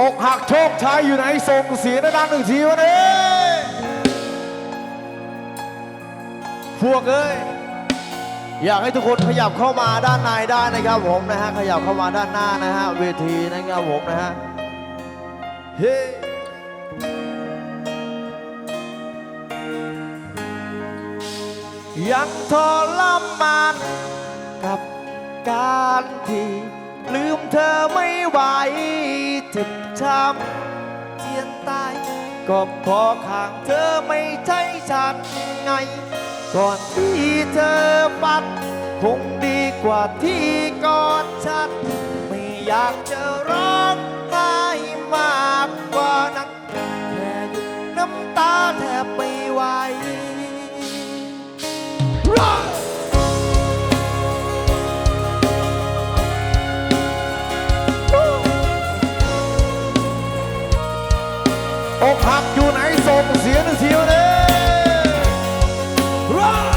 อกหักโชคชายอยู่ไหนส่งเสียงดังหนึ่งทีวันนี้พวกเอ้ยอยากให้ทุกคนขยับเข้ามาด้านในได้นะครับผมนะฮะขยับเข้ามาด้านหน้านะฮะเวทีนะครับผมนะฮะเฮ้ยังทรมานกับการที่ ลืมเธอไม่ไหวเจ็บช้ำเจียนตายก็เพอข้างเธอไม่ใช่ฉันไง ก่อนที่เธอปัด คงดีกว่าที่กอดฉันไม่อยากจะร้องไห้มากกว่านั้นแค่หยุดน้ำตาแทบไม่ไหวอก เสียงหนึ่งทีวันนี้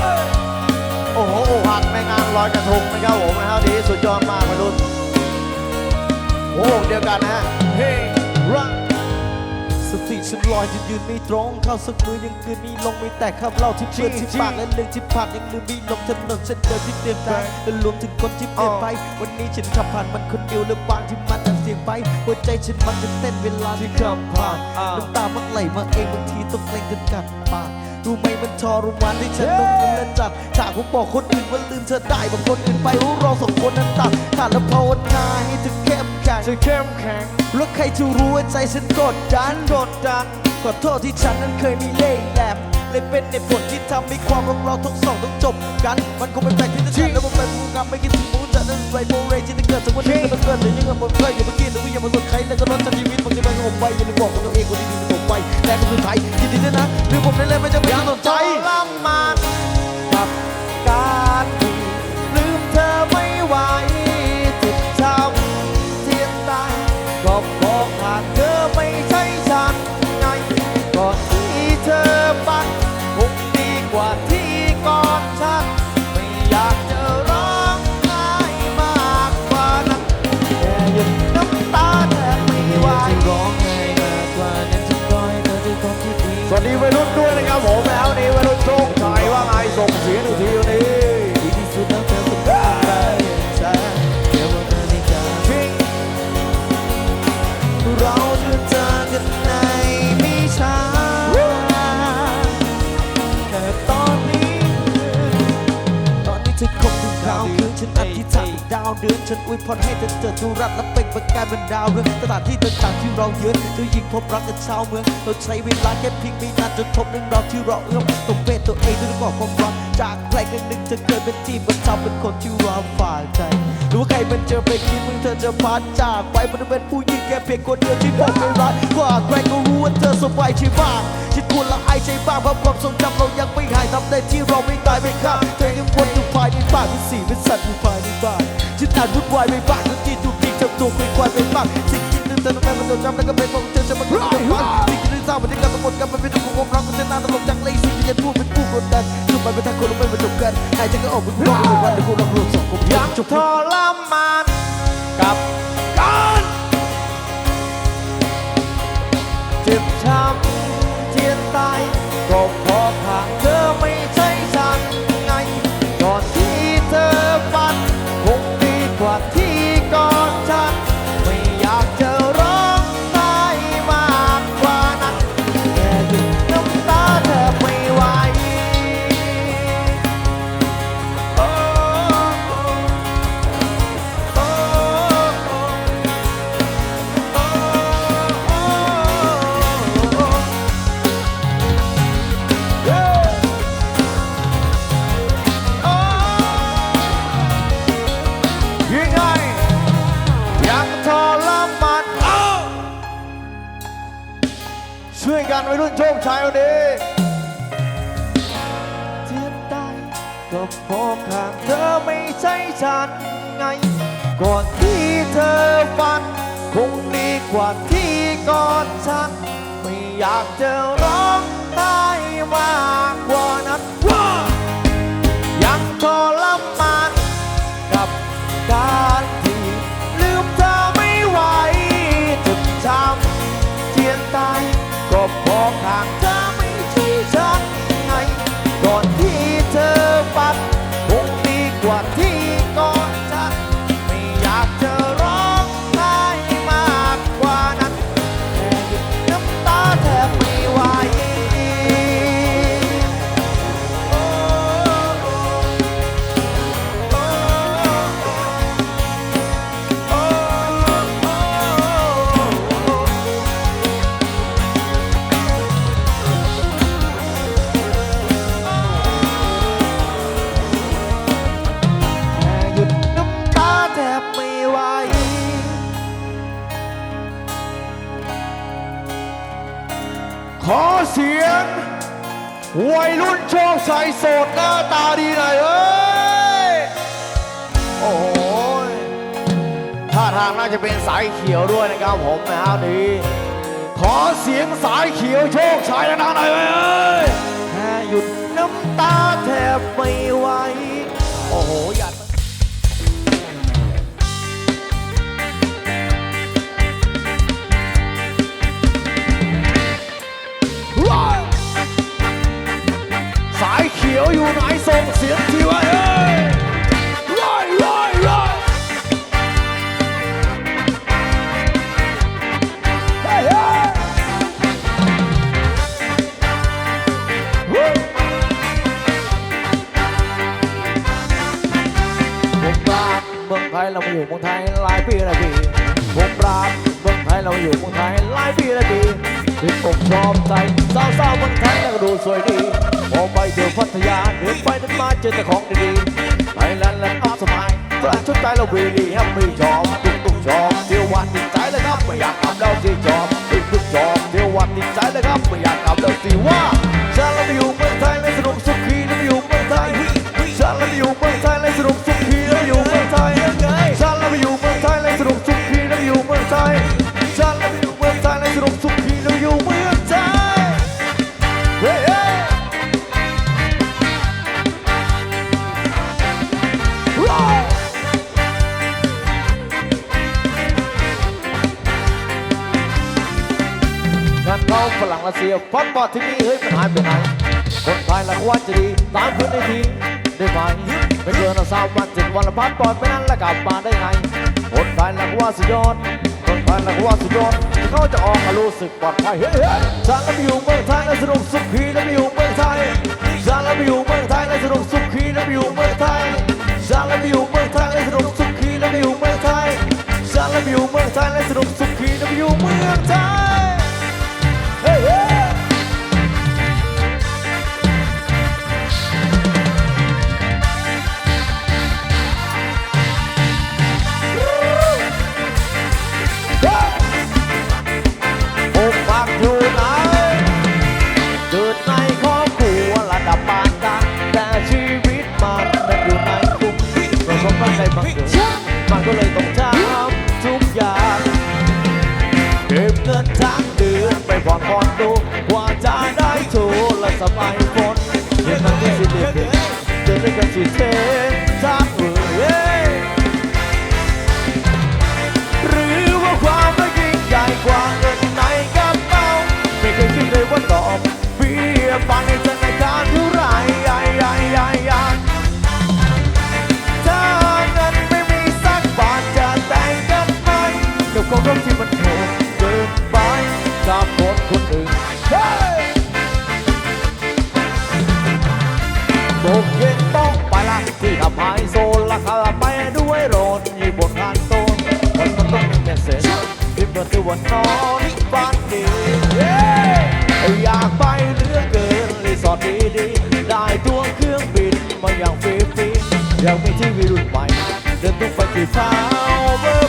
โอ้โหอกหักในงานลอยกระทงนะครับผมนะครับดีสุดยอดมากมารุ่นโอ้เดียวกันนะฮะเฮ้รักสติฉันลอยจะยืนไม่ตรงเข้าสักมือยังคืนนี้ลงไม่แตกคำเล่าที่เปื้อนที่ปากและเรื่องที่ผ่านยังลืมไม่ลงถนนเส้นเดิมที่เปลี่ยนไปและรวมถึงคนที่เปลี่ยนไป วันนี้ฉันขับผ่านมันคนเดียวและบางที่มัน ดังเสียงไปหัวใจฉันมันจะเต้นเวลาที่ขับผ่านน้ำตามันไหลมาเองบางทีต้องเกรงจนกัดปากรู้ไหมมันทรมานที่ฉันต้องเลือนจัดฉากผมบอกคนอื่นว่าลืมเธอได้บางคนอื่นไปรู้เราสองคนนั้นตัดขาดแล้วภาวนาให้เธอเข้มแข็งจะเข้มแข็งแล้วใครจะรู้ว่าใจฉันกดดันกดดันขอโทษที่ฉันนั้นเคยมีเล่ห์แหลมเลยเป็นในผลที่ทำให้ความรักเราทั้งสองต้องจบกัน มันคงไม่แปลกที่จะฉันแล้วมันเป็นผู้กำไม่คิดถึงมูจะนั้นไรโบเรที่จะเกิดจากวันนี้ ก็ต้อนหรือยังไงมันเคยอยู่เมื่อกี้แต่ว่ายังมาสนใครแล้วก็รถจากชีวิตบางทีมันก็หมไปอย่าลืมบอกกับตัวเองคนนี้ดีที่ผมไปแต่ก็คือไทยยินดีด้วยนะหรือผมได้เลยไม่จำเป็น เธอคงถึงคราวคืนฉันอธิษฐานดาวเดือนฉันอวยพรให้เธอเจอทุรักและเป็นประกายเป็นดาวเรืองสถานที่ต่างๆที่เราเยือนเธอยิ่งพบรักกับชาวเมืองเราใช้เวลาแค่เพียงไม่นานจนพบเรื่องราวที่เราเอื้อมต้องเป็นตัวเองด้วยบอกความรักจากใครครั้งหนึ่งเธอเคยเป็นที่ประจำเป็นคนที่เราฝากใจรู้ว่าใครมันเจอไปคิดมึงเธอจะพัดจากไปมันเป็นผู้หญิงแค่เพียงคนเดียวที่ผมไม่รักกว่าใครก็รู้ว่าเธอสบายใช่บ้างฉันควรละอายใจบ้างเพราะความทรงจำเรายังไม่หายทำได้ที่เราไม่ตายไม่ฆ่าเธอ ยังวนอยู่ภายในบ้านเป็นสีเป็นสัตว์อยู่ายในบ้านฉันอ่านวุ่นวายไม่บ้างทุกทีทุกทีทำตัวคุยควายไปบ้างสิ่งที่นึกแต่ทำไมมันจดจำแล้วก็เป็นของเธอจะมันก็ไม่ฟังสิ่งที่นึกเศร้ามันที่กำลังหมดกันมันเป็นทุกข์ของความรักมันจะน่าตลกจังเลยสิ่งที่จะพูดเป็นผู้กดดันสุดไปเป็นทางคนลงไปมาจบกันหายใจก็ออกเป็นร้องเป็นวันเดี๋ยวพวกเรารวมสองกลุ่มยังจบทรมานกับการเจ็บช้ำเจียนตายก็เพราะหากเธอไม่ วัยรุ่นโชคชัยวันนี้เจียนตายก็เพราะข้างเธอไม่ใช่ฉันไง ก่อนที่เธอฝัน คงดีกว่าที่ก่อนฉัน ไม่อยากจะร้องไห้ เสียง วัยรุ่นโชคชัยโสดหน้าตาดีหน่อยเอ้ย โอ้โหยท่าทางน่าจะเป็นสายเขียวด้วยนะครับผมนะครับดีขอเสียงสายเขียวโชคชัยดังๆหน่อยเว้ยแค่หยุดน้ำตาแทบไม่ไหว โอ้โห หยัด ที่ผมชอบใจสาวๆเมืองไทยแล้วก็ดูสวยดีพอไปเที่ยวพัทยาเดินไปเดินมาเจอแต่ของดีๆไทยแลนด์แลนด์ออฟสมัยฝรั่งชุดใจเราวีดีแฮปปี้ชอบทุกทุกชอบเที่ยววันติดใจเลยครับไม่อยากกลับแล้วที่ชอบทุกทุกชอบเที่ยววันติดใจเลยครับไม่อยากกลับแล้วสิว่าฉันเราไปอยู่เมืองไทยและสนุกสุขีและไปอยู่เมืองไทยฉันเราไปอยู่เมืองไทย ดียฟันบอดที่นี่เฮ้ยมันหายไปไหนคนไทยละว่าจะดีตามพื้นได้ทีได้ไหมไม่เกินสามวันเจ็ดวันละพันปอดไปนั้นแล้วกลับมาได้ไงคนไทยละว่าสุดยอดคนไทยละว่าสุดยอดเขาจะออกมารู้สึกปลอดภัยเฮ้ยเฮ้ยฉันแล้วไปอยู่เมืองไทยแล้วสนุกสุขีแล้วไปอยู่เมืองไทยฉันแล้วไปอยู่เมืองไทยแล้วสนุกสุขีแล้วไปอยู่เมืองไทยฉันแล้วไปอยู่เมืองไทยแล้วสนุกสุขีแล้วไปอยู่เมืองไทยฉันแล้วไปอยู่เมืองไทยแล้วสนุกสุขีแล้วไปอยู่เมืองไทย she said. วันนอนฝันดีย้อยากไปเรื่อเกินรีสอร์ทดีๆได้ตัวเครื่องบินมาอย่างฟรีๆอยากมีที่วิรุ่นใหม่เดินทุกไปที่เท้าเมื่อร์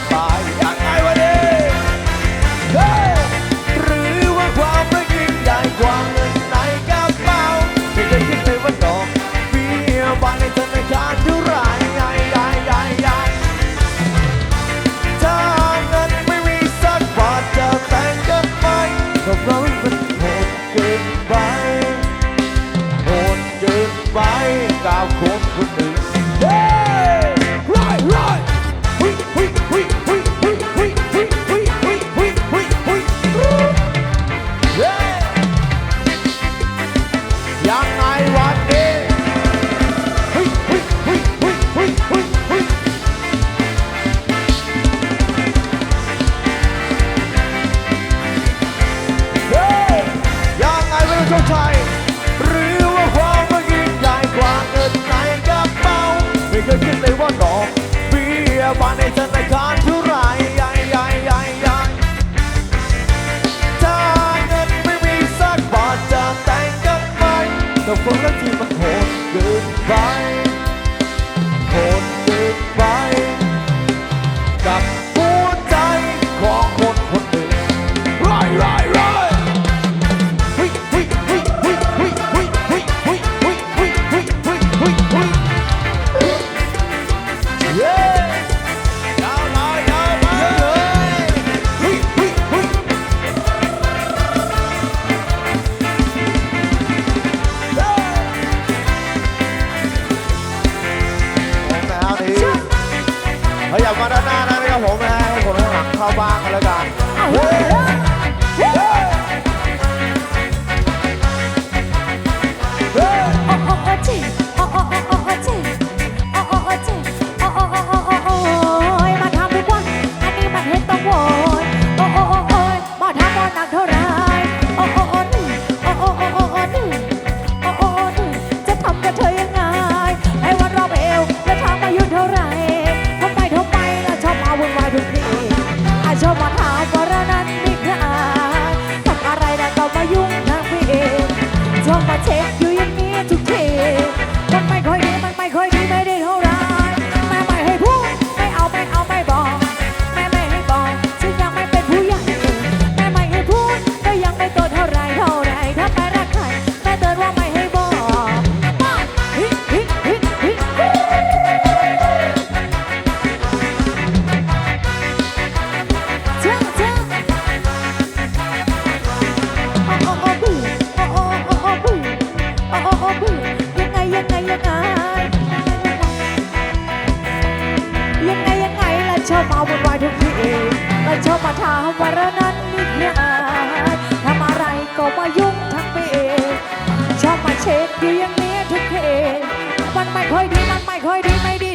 ยดีมันไม่เคยดีไม่ดี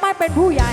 ไม่เป็นผู้ใหญ่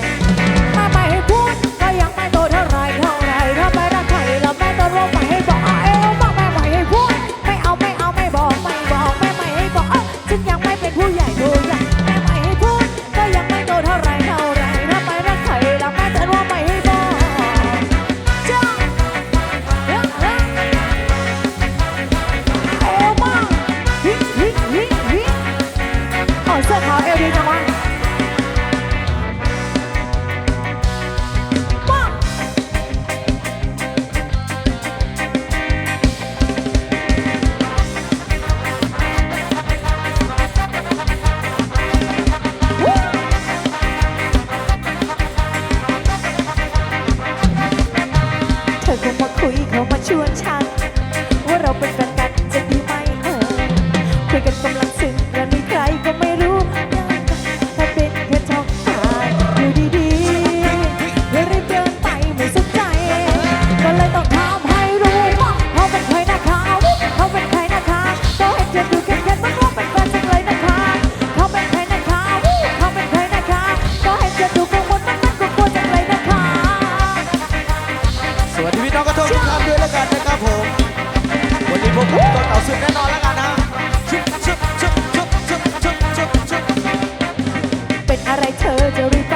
Puerto Rico.